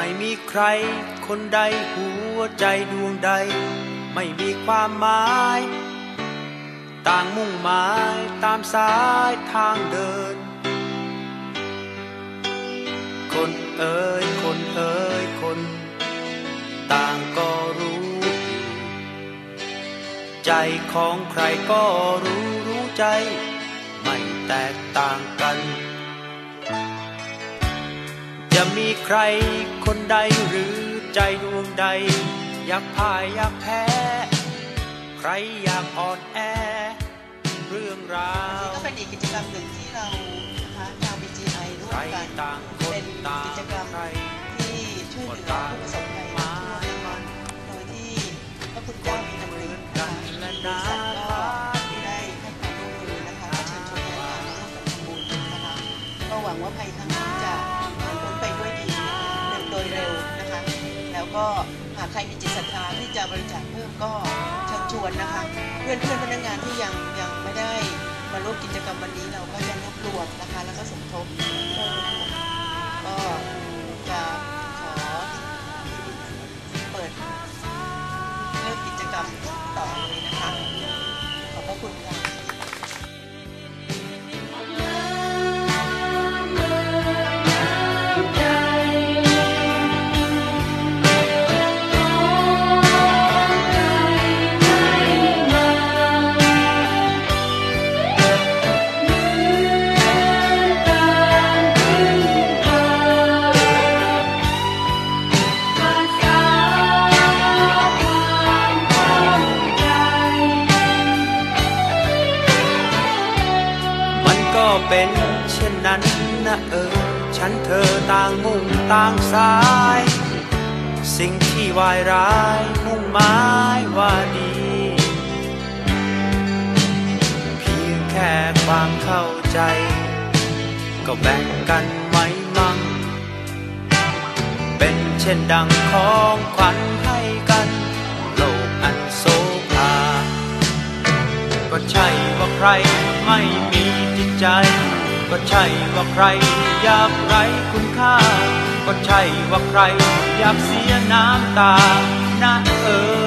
ไม่มีใคร คนใดหัวใจดวงใด ไม่มีความหมาย ต่างมุ่งหมายตามสายทางเดิน คนเอ่ยคนเอ่ยคน ต่างก็รู้อยู่ใจของใครก็รู้รู้ใจ ไม่แตกต่างกัน มีใครคนใดหรือใจดวงใด อยากพ่ายอยากแพ้ ใครอยากอ่อนแอ เรื่องราวก็เป็นอีกกิจกรรมหนึ่งที่เรานะคะชาว BGI ร่วใครมกันต่างคนเป็นต่างกิจกรรมใครที่ช่วยเหลือผู้ประสบภัยน้ำท่วมนะคะโดยที่พระคุณเจ้ามีดำรินะคะบริษัทก็ได้ให้ความร่วมมือนะคะเชิญชวนแรงงานมาร่วมกันทำบุญนะคะก็หวังว่าภัยครั้งนี้จะผ่า ใครมีจิตศรัทธาที่จะบริจาคเพิ่มก็เชิญชวนนะคะ เพื่อนเพื่อนพนักงานที่ยังยังไม่ได้มาร่วมกิจกรรมวันนี้เราก็จะรวบรวมนะคะ แล้วก็สมทบเพิ่มก็จะขอเปิดเริ่มกิจกรรมต่อเลยนะคะ ขอบพระคุณค่ะ เป็นเช่นนั้นนะเออ ฉันเธอต่างมุ่งต่างสาย สิ่งที่วายร้ายมุ่งหมายว่าดี เพียงแค่ความเข้าใจ ก็แบ่งกันไหมมั่ง เป็นเช่นดังของขวัญให้กัน โลกอันโซภาก็ใช่ ใครไม่มีจิตใจ ก็ใช่ว่าใครอยากไรคุณค่า ก็ใช่ว่าใครอยากเสียน้ำตานะเออ